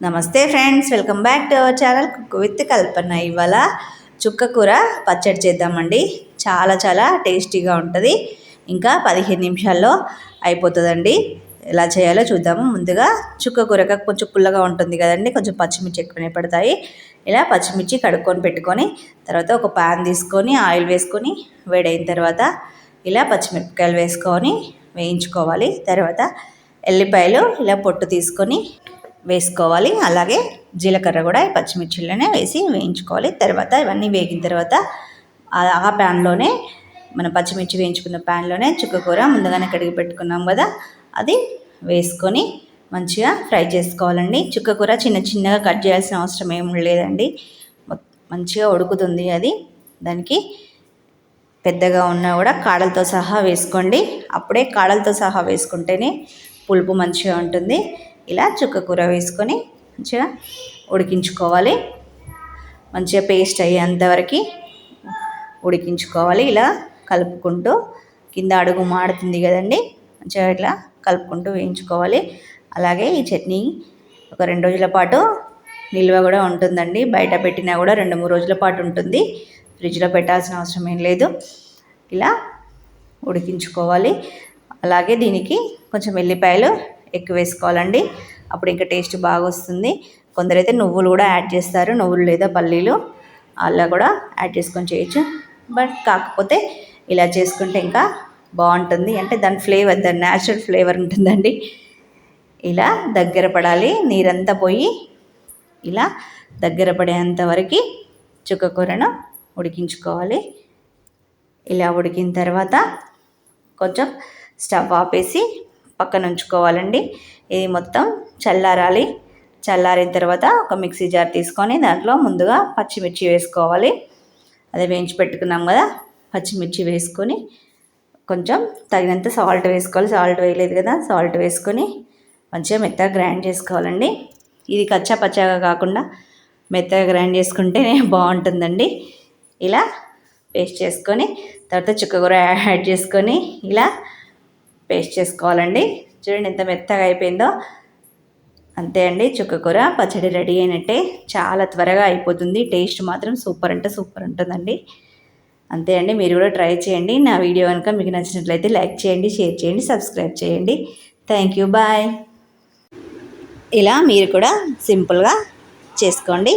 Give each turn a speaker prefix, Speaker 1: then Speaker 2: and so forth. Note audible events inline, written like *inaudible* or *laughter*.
Speaker 1: నమస్తే friends welcome back to our channel cook with Kalpana. ఇవాళ చుక్క కూర పచ్చడి చేద్దామండి. చాలా చాలా టేస్టీగా ఉంటుంది. ఇంకా పదిహేను నిమిషాల్లో అయిపోతుందండి. ఎలా చేయాలో చూద్దాము. ముందుగా చుక్క కూరగా కొంచెం పుల్లగా ఉంటుంది కదండి కొంచెం పచ్చిమిర్చి ఎక్కువనే పడతాయి. ఇలా పచ్చిమిర్చి కడుక్కొని పెట్టుకొని తర్వాత ఒక పాన్ తీసుకొని ఆయిల్ వేసుకొని వేడైన తర్వాత ఇలా పచ్చిమిరపకాయలు వేసుకొని వేయించుకోవాలి. తర్వాత ఎల్లిపాయలు ఇలా పొట్టు తీసుకొని వేసుకోవాలి. అలాగే జీలకర్ర కూడా పచ్చిమిర్చిలోనే వేసి వేయించుకోవాలి. తర్వాత ఇవన్నీ వేగిన తర్వాత ఆ ప్యాన్లోనే మనం పచ్చిమిర్చి వేయించుకున్న ప్యాన్లోనే చుక్కకూర ముందుగానే కడిగి పెట్టుకున్నాం కదా అది వేసుకొని మంచిగా ఫ్రై చేసుకోవాలండి. చుక్కకూర చిన్న చిన్నగా కట్ చేయాల్సిన అవసరం ఏమి లేదండి. మంచిగా ఉడుకుతుంది అది. దానికి పెద్దగా ఉన్నా కూడా కాడలతో సహా వేసుకోండి. అప్పుడే కాడలతో సహా వేసుకుంటేనే పులుపు మంచిగా ఉంటుంది. ఇలా చుక్క కూర వేసుకొని మంచిగా ఉడికించుకోవాలి. మంచిగా పేస్ట్ అయ్యేంతవరకు ఉడికించుకోవాలి. ఇలా కలుపుకుంటూ కింద అడుగు మాడుతుంది కదండి మంచిగా ఇట్లా కలుపుకుంటూ వేయించుకోవాలి. అలాగే ఈ చట్నీ ఒక రెండు రోజుల పాటు నిల్వ కూడా ఉంటుందండి. బయట పెట్టినా కూడా రెండు మూడు రోజుల పాటు ఉంటుంది. ఫ్రిడ్జ్లో పెట్టాల్సిన అవసరం ఏం లేదు. ఇలా ఉడికించుకోవాలి. అలాగే దీనికి కొంచెం వెల్లిపాయలు ఎక్కువ వేసుకోవాలండి. అప్పుడు ఇంకా టేస్ట్ బాగా వస్తుంది కొందరైతే నువ్వులు కూడా యాడ్ చేస్తారు. నువ్వులు లేదా పల్లీలు అలా కూడా యాడ్ చేసుకొని చేయొచ్చు. బట్ కాకపోతే ఇలా చేసుకుంటే ఇంకా బాగుంటుంది. అంటే దాని ఫ్లేవర్ దాని న్యాచురల్ ఫ్లేవర్ ఉంటుందండి. ఇలా దగ్గర పడాలి. నీరంతా పోయి ఇలా దగ్గర పడేంత వరకు చుక్కకూరను ఉడికించుకోవాలి. ఇలా ఉడికిన తర్వాత కొంచెం స్టవ్ ఆపేసి పక్కన ఉంచుకోవాలండి ఇది మొత్తం చల్లారాలి. చల్లారిన తర్వాత ఒక మిక్సీ జార్ తీసుకొని దాంట్లో ముందుగా పచ్చిమిర్చి వేసుకోవాలి. అదే వేయించి పెట్టుకున్నాం కదా పచ్చిమిర్చి వేసుకొని కొంచెం తగినంత సాల్ట్ వేసుకోవాలి. సాల్ట్ వేయలేదు కదా సాల్ట్ వేసుకొని మంచిగా మెత్తగా గ్రైండ్ చేసుకోవాలండి. ఇది కచ్చా పచ్చాగా కాకుండా మెత్తగా గ్రైండ్ చేసుకుంటేనే *laughs* బాగుంటుందండి. ఇలా పేస్ట్ చేసుకొని తర్వాత చుక్కకూర యాడ్ చేసుకొని ఇలా పేస్ట్ చేసుకోవాలండి. చూడండి ఎంత మెత్తగా అయిపోయిందో. అంతే అండి చుక్కకూర పచ్చడి రెడీ అయినట్టే. చాలా త్వరగా అయిపోతుంది. టేస్ట్ మాత్రం సూపర్ అంటే సూపర్ ఉంటుందండి. అంతే అండి మీరు కూడా ట్రై చేయండి. నా వీడియో కనుక మీకు నచ్చినట్లయితే లైక్ చేయండి షేర్ చేయండి సబ్స్క్రైబ్ చేయండి. Thank you bye. ఇలా మీరు కూడా సింపుల్గా చేసుకోండి.